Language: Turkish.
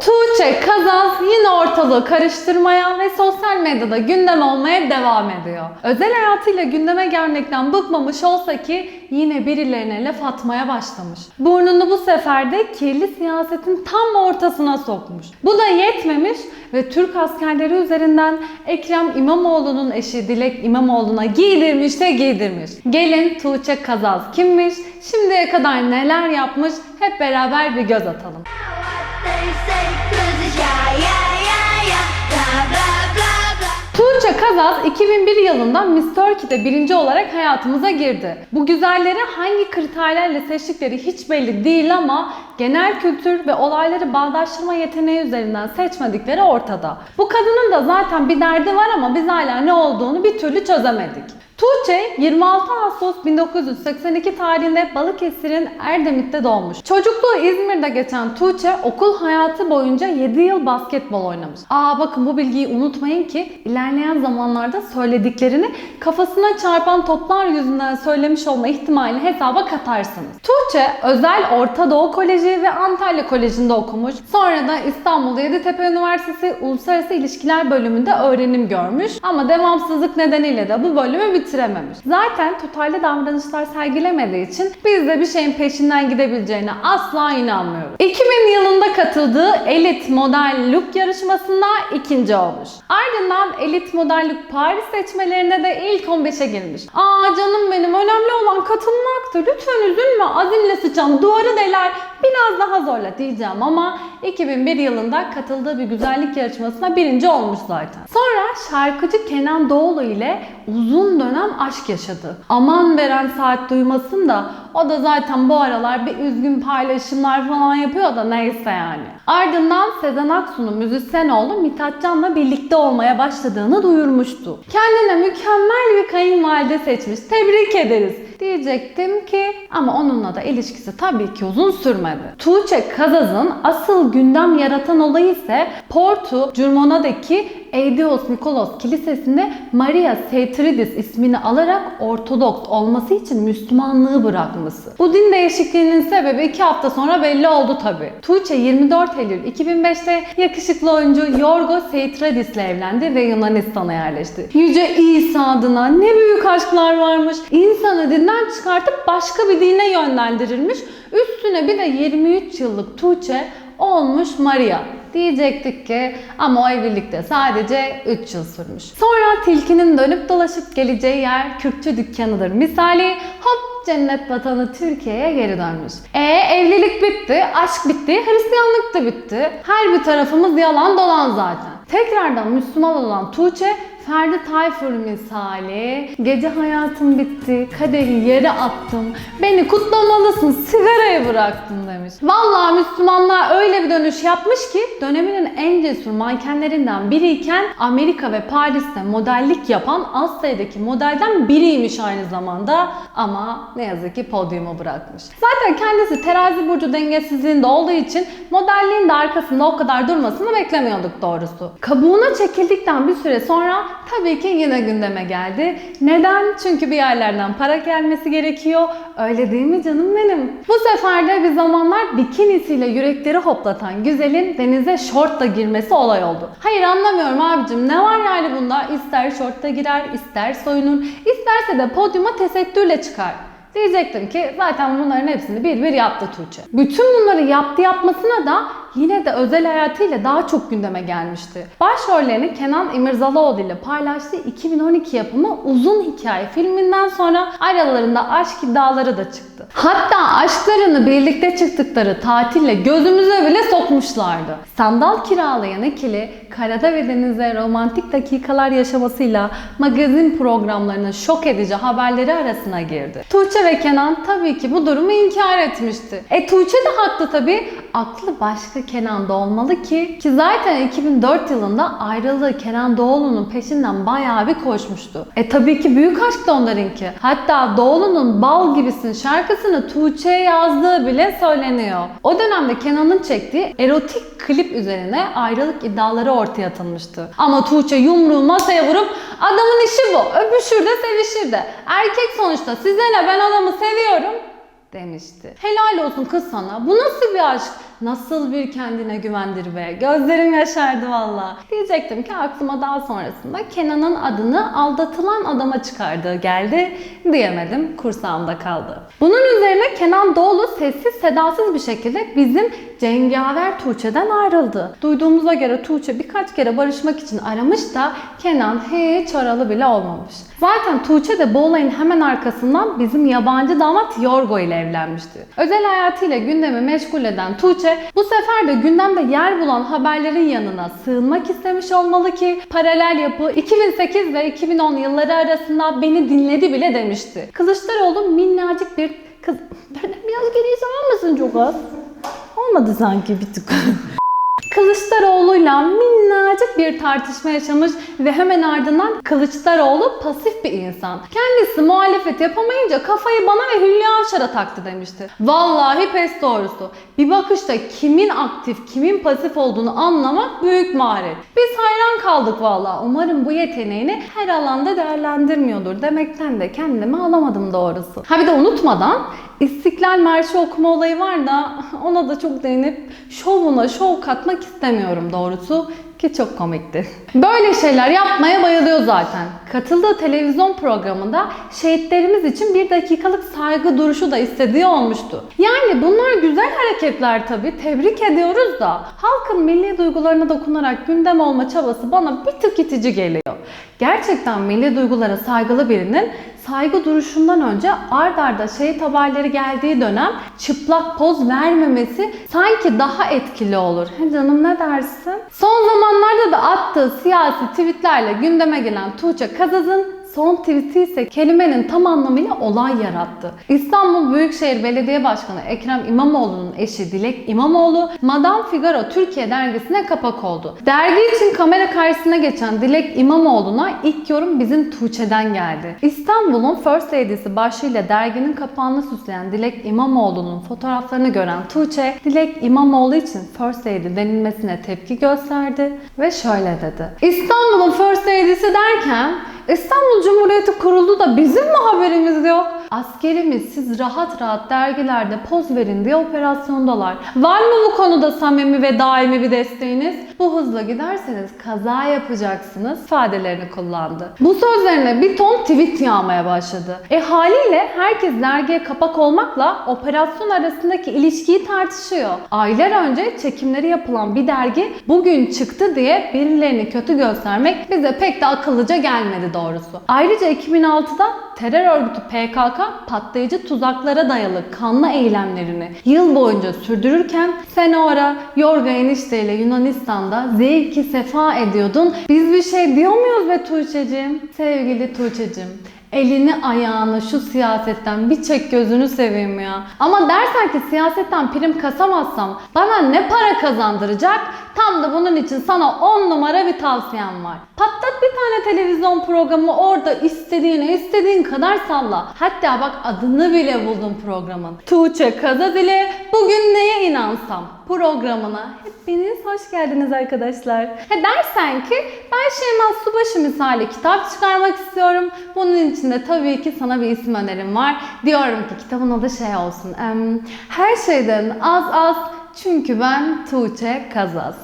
Tuğçe Kazaz yine ortalığı karıştırmaya ve sosyal medyada gündem olmaya devam ediyor. Özel hayatıyla gündeme gelmekten bıkmamış olsa ki yine birilerine laf atmaya başlamış. Burnunu bu sefer de kirli siyasetin tam ortasına sokmuş. Bu da yetmemiş ve Türk askerleri üzerinden Ekrem İmamoğlu'nun eşi Dilek İmamoğlu'na giydirmiş de giydirmiş. Gelin Tuğçe Kazaz kimmiş, şimdiye kadar neler yapmış hep beraber bir göz atalım. Tuğçe Kazaz 2001 yılında Miss Turkey'de birinci olarak hayatımıza girdi. Bu güzelleri hangi kriterlerle seçtikleri hiç belli değil ama genel kültür ve olayları bağdaştırma yeteneği üzerinden seçmedikleri ortada. Bu kadının da zaten bir derdi var ama biz hala ne olduğunu bir türlü çözemedik. Tuğçe 26 Ağustos 1982 tarihinde Balıkesir'in Erdemit'te doğmuş. Çocukluğu İzmir'de geçen Tuğçe okul hayatı boyunca 7 yıl basketbol oynamış. Aa bakın bu bilgiyi unutmayın ki ilerleyen zamanlarda söylediklerini kafasına çarpan toplar yüzünden söylemiş olma ihtimalini hesaba katarsınız. Tuğçe özel Orta Doğu Koleji ve Antalya Koleji'nde okumuş. Sonra da İstanbul Yeditepe Üniversitesi Uluslararası İlişkiler bölümünde öğrenim görmüş. Ama devamsızlık nedeniyle de bu bölümü bitirememiş. Zaten tutarlı davranışlar sergilemediği için biz de bir şeyin peşinden gidebileceğine asla inanmıyoruz. 2000 yılında katıldığı Elit Model Look yarışmasında ikinci olmuş. Ardından Elit Model Look Paris seçmelerinde de ilk 15'e girmiş. Aa canım benim önemli olan katılmaktı. Lütfen üzülme azimle sıçan duvarı deler. Biraz daha zorla diyeceğim ama 2001 yılında katıldığı bir güzellik yarışmasına birinci olmuş zaten. Sonra şarkıcı Kenan Doğulu ile uzun dönem aşk yaşadı. Aman veren saat duymasın da o da zaten bu aralar bir üzgün paylaşımlar falan yapıyor da neyse yani. Ardından Sezen Aksu'nun müzisyen oğlu Mithat Can'la birlikte olmaya başladığını duyurmuştu. Kendine mükemmel bir kayınvalide seçmiş. Tebrik ederiz diyecektim ki ama onunla da ilişkisi tabii ki uzun sürmedi. Tuğçe Kazaz'ın asıl gündem yaratan olayı ise Porto Curmona'daki Eidios Nikolos Kilisesi'nde Maria Seytridis ismini alarak Ortodoks olması için Müslümanlığı bırakması. Bu din değişikliğinin sebebi iki hafta sonra belli oldu tabi. Tuğçe 24 Eylül 2005'te yakışıklı oyuncu Yorgos Seytridis ile evlendi ve Yunanistan'a yerleşti. Yüce İsa adına ne büyük aşklar varmış. İnsanı dinden çıkartıp başka bir dine yönlendirilmiş. Üstüne bir de 23 yıllık Tuğçe olmuş Maria. Diyecektik ki ama o evlilikte sadece 3 yıl sürmüş. Sonra tilkinin dönüp dolaşıp geleceği yer Kürkçü dükkanıdır. Misali hop cennet vatanı Türkiye'ye geri dönmüş. E evlilik bitti, aşk bitti, Hristiyanlık da bitti. Her bir tarafımız yalan dolan zaten. Tekrardan Müslüman olan Tuğçe Ferdi Tayfur misali gece hayatım bitti, kadehi yere attım, beni kutlamalısın, sigarayı bıraktım demiş. Vallahi Müslümanlar öyle bir dönüş yapmış ki döneminin en cesur mankenlerinden biriyken Amerika ve Paris'te modellik yapan az sayıdaki modelden biriymiş aynı zamanda ama ne yazık ki podyumu bırakmış. Zaten kendisi terazi burcu dengesizliğinde olduğu için modelliğin de arkasında o kadar durmasını beklemiyorduk doğrusu. Kabuğuna çekildikten bir süre sonra tabii ki yine gündeme geldi. Neden? Çünkü bir yerlerden para gelmesi gerekiyor. Öyle değil mi canım benim? Bu sefer de bir zamanlar bikinisiyle yürekleri hoplatan güzelin denize şortla girmesi olay oldu. Hayır anlamıyorum abicim ne var yani bunda? İster şortla girer, ister soyunur, isterse de podyuma tesettürle çıkar. Diyecektim ki zaten bunların hepsini bir bir yaptı Tuğçe. Bütün bunları yaptı yapmasına da yine de özel hayatıyla daha çok gündeme gelmişti. Başrollerini Kenan İmirzalıoğlu ile paylaştığı 2012 yapımı Uzun Hikaye filminden sonra aralarında aşk iddiaları da çıktı. Hatta aşklarını birlikte çıktıkları tatille gözümüze bile sokmuşlardı. Sandal kiralayan ikili karada ve denizde romantik dakikalar yaşamasıyla magazin programlarının şok edici haberleri arasına girdi. Tuğçe ve Kenan tabii ki bu durumu inkar etmişti. E Tuğçe de haklı tabii. Aklı başka Kenan da olmalı ki ki zaten 2004 yılında ayrıldığı Kenan Doğulu'nun peşinden bayağı bir koşmuştu. E tabii ki büyük aşk da onlarınki. Hatta Doğulu'nun Bal Gibisin şarkısını Tuğçe'ye yazdığı bile söyleniyor. O dönemde Kenan'ın çektiği erotik klip üzerine ayrılık iddiaları ortaya atılmıştı. Ama Tuğçe yumruğu masaya vurup adamın işi bu. Öpüşür de sevişir de. Erkek sonuçta size ne ben adamı seviyorum demişti. Helal olsun kız sana. Bu nasıl bir aşk? Nasıl bir kendine güvendir be? Gözlerim yaşardı valla. Diyecektim ki aklıma daha sonrasında Kenan'ın adını aldatılan adama çıkardığı geldi. Diyemedim. Kursağımda kaldı. Bunun üzerine Kenan Doğulu sessiz sedasız bir şekilde bizim Cengaver Tuğçe'den ayrıldı. Duyduğumuza göre Tuğçe birkaç kere barışmak için aramış da Kenan hiç oralı bile olmamış. Zaten Tuğçe de bu olayın hemen arkasından bizim yabancı damat Yorgo ile evlenmişti. Özel hayatıyla gündemi meşgul eden Tuğçe bu sefer de gündemde yer bulan haberlerin yanına sığınmak istemiş olmalı ki paralel yapı 2008 ve 2010 yılları arasında beni dinledi bile demişti. Kılıçdaroğlu minnacık bir kız... Biraz geriye sarar mısın çok az? Olmadı sanki bir tık. Kılıçdaroğlu'yla minnacık bir tartışma yaşamış ve hemen ardından Kılıçdaroğlu pasif bir insan. Kendisi muhalefet yapamayınca kafayı bana ve Hülya Avşar'a taktı demişti. Vallahi pes doğrusu. Bir bakışta kimin aktif, kimin pasif olduğunu anlamak büyük maharet. Biz hayran kaldık vallahi. Umarım bu yeteneğini her alanda değerlendirmiyordur demekten de kendimi alamadım doğrusu. Ha bir de unutmadan İstiklal Marşı okuma olayı var da ona da çok değinip şovuna şov katmak istemiyorum doğrusu ki çok komikti. Böyle şeyler yapmaya bayılıyor zaten. Katıldığı televizyon programında şehitlerimiz için bir dakikalık saygı duruşu da istediği olmuştu. Yani bunlar güzel hareketler tabii. Tebrik ediyoruz da halkın milli duygularına dokunarak gündem olma çabası bana bir tık itici geliyor. Gerçekten milli duygulara saygılı birinin saygı duruşundan önce ard arda şehit haberleri geldiği dönem çıplak poz vermemesi sanki daha etkili olur. He canım ne dersin? Son zamanlarda da attığı siyasi tweetlerle gündeme gelen Tuğçe Kazaz'ın Son tweet'i ise kelimenin tam anlamıyla olay yarattı. İstanbul Büyükşehir Belediye Başkanı Ekrem İmamoğlu'nun eşi Dilek İmamoğlu, Madame Figaro Türkiye dergisine kapak oldu. Dergi için kamera karşısına geçen Dilek İmamoğlu'na ilk yorum bizim Tuğçe'den geldi. İstanbul'un First Lady'si başlığıyla derginin kapağını süsleyen Dilek İmamoğlu'nun fotoğraflarını gören Tuğçe, Dilek İmamoğlu için First Lady denilmesine tepki gösterdi ve şöyle dedi. İstanbul'un First Lady'si derken İstanbul Cumhuriyeti kuruldu da bizim mi haberimiz yok? Askerimiz siz rahat rahat dergilerde poz verin diye operasyondalar. Var mı bu konuda samimi ve daimi bir desteğiniz? Bu hızla giderseniz kaza yapacaksınız ifadelerini kullandı. Bu sözlerine bir ton tweet yağmaya başladı. E haliyle herkes dergiye kapak olmakla operasyon arasındaki ilişkiyi tartışıyor. Aylar önce çekimleri yapılan bir dergi bugün çıktı diye birilerini kötü göstermek bize pek de akıllıca gelmedi doğrusu. Ayrıca 2006'da terör örgütü PKK patlayıcı tuzaklara dayalı kanlı eylemlerini yıl boyunca sürdürürken sen o ara Yorga enişteyle Yunanistan'da zevki sefa ediyordun. Biz bir şey diyor muyuz be Tuğçe'cim? Sevgili Tuğçe'cim Elini ayağını şu siyasetten bir çek gözünü seveyim ya. Ama dersen ki siyasetten prim kasamazsam bana ne para kazandıracak? Tam da bunun için sana 10 numara bir tavsiyem var. Patlat bir tane televizyon programı orada istediğine istediğin kadar salla. Hatta bak adını bile buldum programın. Tuğçe Kazadile bugün neye inansam programına. Hepiniz hoş geldiniz arkadaşlar. Ha dersen ki ben Şeyma Subaşı misali kitap çıkarmak istiyorum. Bunun için de tabii ki sana bir isim önerim var. Diyorum ki kitabın adı şey olsun. her şeyden az az çünkü ben Tuğçe Kazaz.